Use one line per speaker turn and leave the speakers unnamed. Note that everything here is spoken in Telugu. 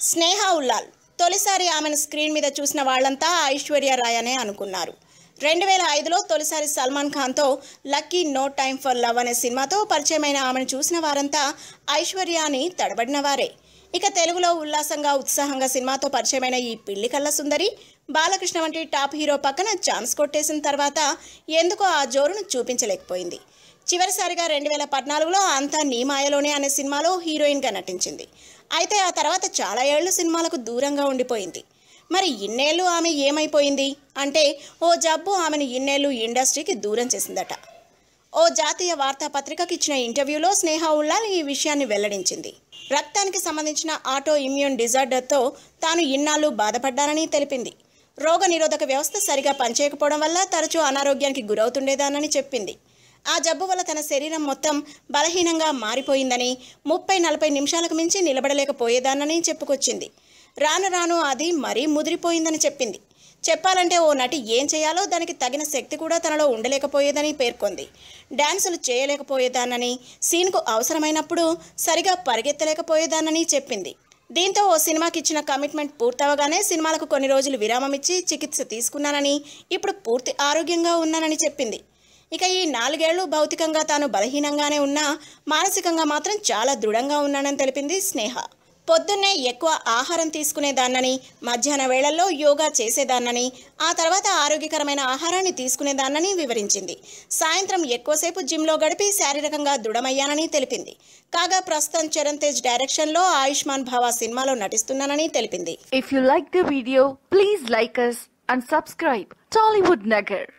స్నేహ ఉల్లాల్. తొలిసారి ఆమెను స్క్రీన్ మీద చూసిన వాళ్ళంతా ఐశ్వర్య రాయ్ అనే అనుకున్నారు. రెండు వేల ఐదులో తొలిసారి Salman ఖాన్తో lucky no time for love అనే సినిమాతో పరిచయమైన ఆమెను చూసిన వారంతా ఐశ్వర్య అని తడబడిన వారే. ఇక తెలుగులో ఉల్లాసంగా ఉత్సాహంగా సినిమాతో పరిచయమైన ఈ పిల్లి కళ్ళ సుందరి బాలకృష్ణ వంటి టాప్ హీరో పక్కన ఛాన్స్ కొట్టేసిన తర్వాత ఎందుకో ఆ జోరును చూపించలేకపోయింది. చివరిసారిగా రెండు వేల పద్నాలుగులో అంతా నీ మాయలోనే అనే సినిమాలో హీరోయిన్గా నటించింది. అయితే ఆ తర్వాత చాలా ఏళ్ళు సినిమాలకు దూరంగా ఉండిపోయింది. మరి ఇన్నేళ్ళు ఆమె ఏమైపోయింది? అంటే ఓ జబ్బు ఆమెను ఇన్నేళ్ళు ఇండస్ట్రీకి దూరం చేసిందట. ఓ జాతీయ వార్తాపత్రికకు ఇచ్చిన ఇంటర్వ్యూలో స్నేహ ఉల్లాల్ ఈ విషయాన్ని వెల్లడించింది. రక్తానికి సంబంధించిన ఆటో ఇమ్యూన్ డిజార్డర్తో తాను ఇన్నాళ్ళు బాధపడ్డానని తెలిపింది. రోగ నిరోధక వ్యవస్థ సరిగా పనిచేయకపోవడం వల్ల తరచూ అనారోగ్యానికి గురవుతుండేదానని చెప్పింది. ఆ జబ్బు వల్ల తన శరీరం మొత్తం బలహీనంగా మారిపోయిందని ముప్పై నలభై నిమిషాలకు మించి నిలబడలేకపోయేదానని చెప్పుకొచ్చింది. రాను రాను అది మరీ ముదిరిపోయిందని చెప్పింది. చెప్పాలంటే ఓ నటి ఏం చేయాలో దానికి తగిన శక్తి కూడా తనలో ఉండలేకపోయేదని పేర్కొంది. డ్యాన్సులు చేయలేకపోయేదానని సీన్కు అవసరమైనప్పుడు సరిగా పరిగెత్తలేకపోయేదానని చెప్పింది. దీంతో ఓ సినిమాకి ఇచ్చిన కమిట్మెంట్ పూర్తవగానే సినిమాలకు కొన్ని రోజులు విరామం ఇచ్చి చికిత్స తీసుకున్నానని ఇప్పుడు పూర్తి ఆరోగ్యంగా ఉన్నానని చెప్పింది. ఇక ఈ నాలుగేళ్ళు భౌతికంగా తాను బలహీనంగానే ఉన్నా మానసికంగా మాత్రం చాలా దృఢంగా ఉన్నానని తెలిపింది స్నేహ. పొద్దున్నే ఎక్కువ ఆహారం తీసుకునేదాన్నని మధ్యాహ్న వేళల్లో యోగా చేసేదాన్నని ఆ తర్వాత ఆరోగ్యకరమైన ఆహారాన్ని తీసుకునేదాన్నని వివరించింది. సాయంత్రం ఎక్కువసేపు జిమ్లో గడిపి శారీరకంగా దృఢమయ్యానని తెలిపింది. కాగా ప్రస్తుతం చరణ్ తేజ్ డైరెక్షన్లో ఆయుష్మాన్ భావ సినిమాలో నటిస్తున్నానని తెలిపింది.
If you like the video please like us and subscribe Tollywood Nagar